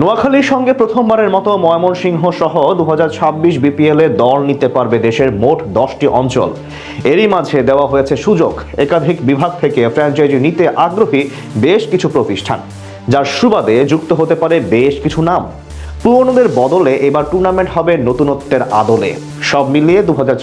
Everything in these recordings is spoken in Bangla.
নোয়াখালীর সঙ্গে প্রথমবারের মতো ময়মনসিংহ সহ দু হাজার ছাব্বিশ বিপিএল এ দল নিতে পারবে দেশের মোট দশটি অঞ্চল। এরই মাঝে দেওয়া হয়েছে সুযোগ। একাধিক বিভাগ থেকে ফ্র্যাঞ্চাইজি নিতে আগ্রহী বেশ কিছু প্রতিষ্ঠান, যার সুবাদে যুক্ত হতে পারে বেশ কিছু নাম। পুরনোদের বদলে এবার টুর্নামেন্ট হবে নতুনত্বের আদলে। সব মিলিয়ে দু হাজার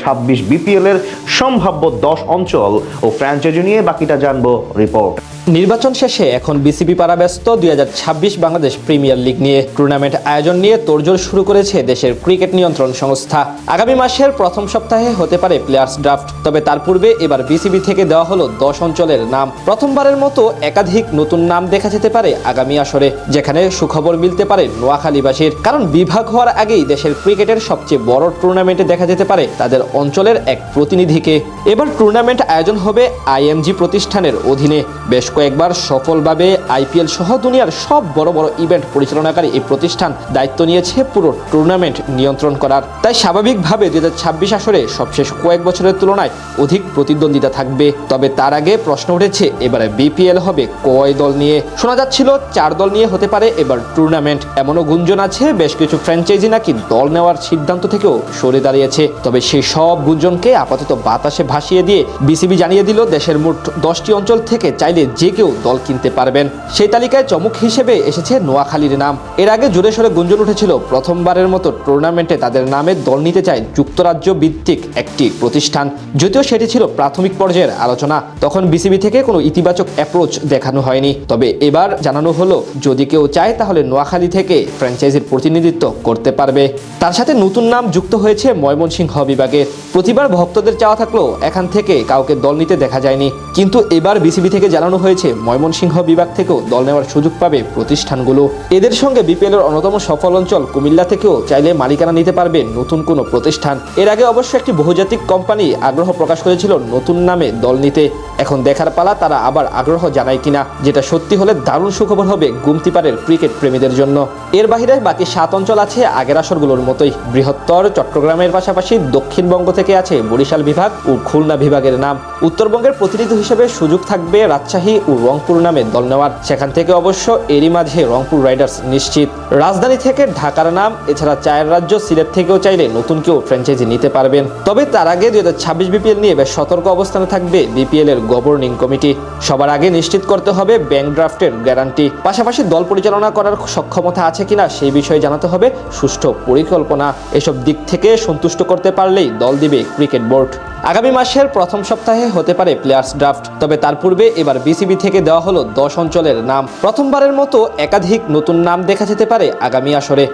বিপিএল এর সম্ভাব্য দশ অঞ্চল ও ফ্র্যাঞ্চাইজি নিয়ে বাকিটা জানব রিপোর্ট নির্বাচন শেষে এখন বিসিবি পাড়া ব্যস্ত দুই হাজার ছাব্বিশ বাংলাদেশ প্রিমিয়ার লিগ নিয়ে টুর্নামেন্ট আয়োজন নিয়ে তোড়জোড় শুরু করেছে দেশের ক্রিকেট নিয়ন্ত্রণ সংস্থা। আগামী মাসের প্রথম সপ্তাহে হতে পারে প্লেয়ার্স ড্রাফট তবে তার পূর্বে এবার বিসিবি থেকে দেওয়া হলো দশ অঞ্চলের নাম। প্রথমবারের মতো একাধিক নতুন নাম দেখা যেতে পারে আগামী আসরে, যেখানে সুখবর মিলতে পারে নোয়াখালীবাসীর। কারণ বিভাগ হওয়ার আগেই দেশের ক্রিকেটের সবচেয়ে বড় টুর্নামেন্টে দেখা যেতে পারে তাদের অঞ্চলের এক প্রতিনিধিকে। এবার টুর্নামেন্ট আয়োজন হবে আইএমজি প্রতিষ্ঠানের অধীনে। বেশ কয়েকবার সফলভাবে আইপিএল সহ দুনিয়ার সব বড় বড় ইভেন্ট পরিচালনাকারী এই প্রতিষ্ঠান দায়িত্ব নিয়েছে পুরো টুর্নামেন্ট নিয়ন্ত্রণ করার। তাই স্বাভাবিকভাবে হাজার ছাব্বিশ আসরে সবশেষ কয়েক বছরের তুলনায় অধিক প্রতিদ্বন্দ্বিতা থাকবে। তবে তার আগে প্রশ্ন উঠেছে, এবারে বিপিএল হবে কয় দল নিয়ে? শোনা যাচ্ছিল চার দল নিয়ে হতে পারে এবার টুর্নামেন্ট। এমনও গুঞ্জন আছে বেশ কিছু ফ্র্যাঞ্চাইজি নাকি দল নেওয়ার সিদ্ধান্ত থেকেও সরে দাঁড়িয়েছে। তবে সেই সব গুঞ্জনকে আপাতত বাতাসে ভাসিয়ে দিয়ে বিসিবি জানিয়ে দিল, দেশের মোট দশটি অঞ্চল থেকে চাইলে যে কেউ দল কিনতে পারবেন। সেই তালিকায় চমক হিসেবে এসেছে নোয়াখালীর নাম। এর আগে জোরে সোরে গুঞ্জন উঠেছিল, প্রথমবারের মতো টুর্নামেন্টে তাদের নামে দল নিতে চায় যুক্তরাজ্য ভিত্তিক একটি প্রতিষ্ঠান। যদিও সেটি ছিল প্রাথমিক পর্যায়ের আলোচনা, তখন বিসিবি থেকে কোনো ইতিবাচক অ্যাপ্রোচ দেখানো হয়নি। তবে এবার জানানো হলো, যদি কেউ চায় তাহলে নোয়াখালী থেকে ফ্র্যাঞ্চাইজির প্রতিনিধিত্ব করতে পারবে। তার সাথে নতুন নাম যুক্ত হয়েছে ময়মনসিংহ বিভাগে প্রতিবার ভক্তদের চাওয়া থাকলেও এখান থেকে কাউকে দল নিতে দেখা যায়নি। কিন্তু এবার বিসিবি থেকে জানানো হয়েছে, ময়মনসিংহ বিভাগ থেকেও দল নেওয়ার সুযোগ পাবে প্রতিষ্ঠানগুলো। এদের সঙ্গে বিপিএল এর অন্যতম সফল অঞ্চল কুমিল্লা থেকেও চাইলে মালিকানা নিতে পারবে নতুন কোনো প্রতিষ্ঠান। এর আগে অবশ্য একটি বহুজাতিক কোম্পানি আগ্রহ প্রকাশ করেছিল নতুন নামে দল নিতে। এখন দেখার পালা তারা আবার আগ্রহ জানায় কিনা, যেটা সত্যি হলে দারুণ সুখবর হবে গুমতিপাড়ের ক্রিকেট প্রেমীদের জন্য। এর বাহিরে বাকি সাত অঞ্চল আছে আগের আসরগুলোর মতোই। বৃহত্তর চট্টগ্রামের পাশাপাশি দক্ষিণবঙ্গ থেকে আছে বরিশাল বিভাগ ও খুলনা বিভাগের নাম। উত্তরবঙ্গের প্রতিনিধি হিসেবে সুযোগ থাকবে রাজশাহী ও রংপুর নামে দল নেওয়ার। সেখান থেকে অবশ্য এরই মাঝে রংপুর রাইডার্স নিশ্চিত। রাজধানী থেকে ঢাকার নাম, এছাড়া চায়ের রাজ্য সিলেট থেকেও চাইলে নতুন কেউ ফ্র্যাঞ্চাইজি নিতে পারবেন। তবে তার আগে দুই হাজার ছাব্বিশ বিপিএল নিয়ে বেশ সতর্ক অবস্থানে থাকবে বিপিএল এর গভর্নিং কমিটি। সবার আগে নিশ্চিত করতে হবে ব্যাংক ড্রাফটের গ্যারান্টি। পাশাপাশি দল পরিচালনা করার সক্ষমতা আছে কিনা সেই বিষয়ে জানাতে হবে সুষ্ঠু পরিকল্পনা। এসব দিক থেকে সন্তুষ্ট করতে পারলেই দল দিবে ক্রিকেট বোর্ড। আগামী মাসের প্রথম সপ্তাহে হতে পারে প্লেয়ার্স ড্রাফট, তবে তার পূর্বে এবার বিসিবি থেকে দেওয়া হলো দশ অঞ্চলের নাম। প্রথমবারের মতো একাধিক নতুন নাম দেখা যেতে পারে আগামী আসরে।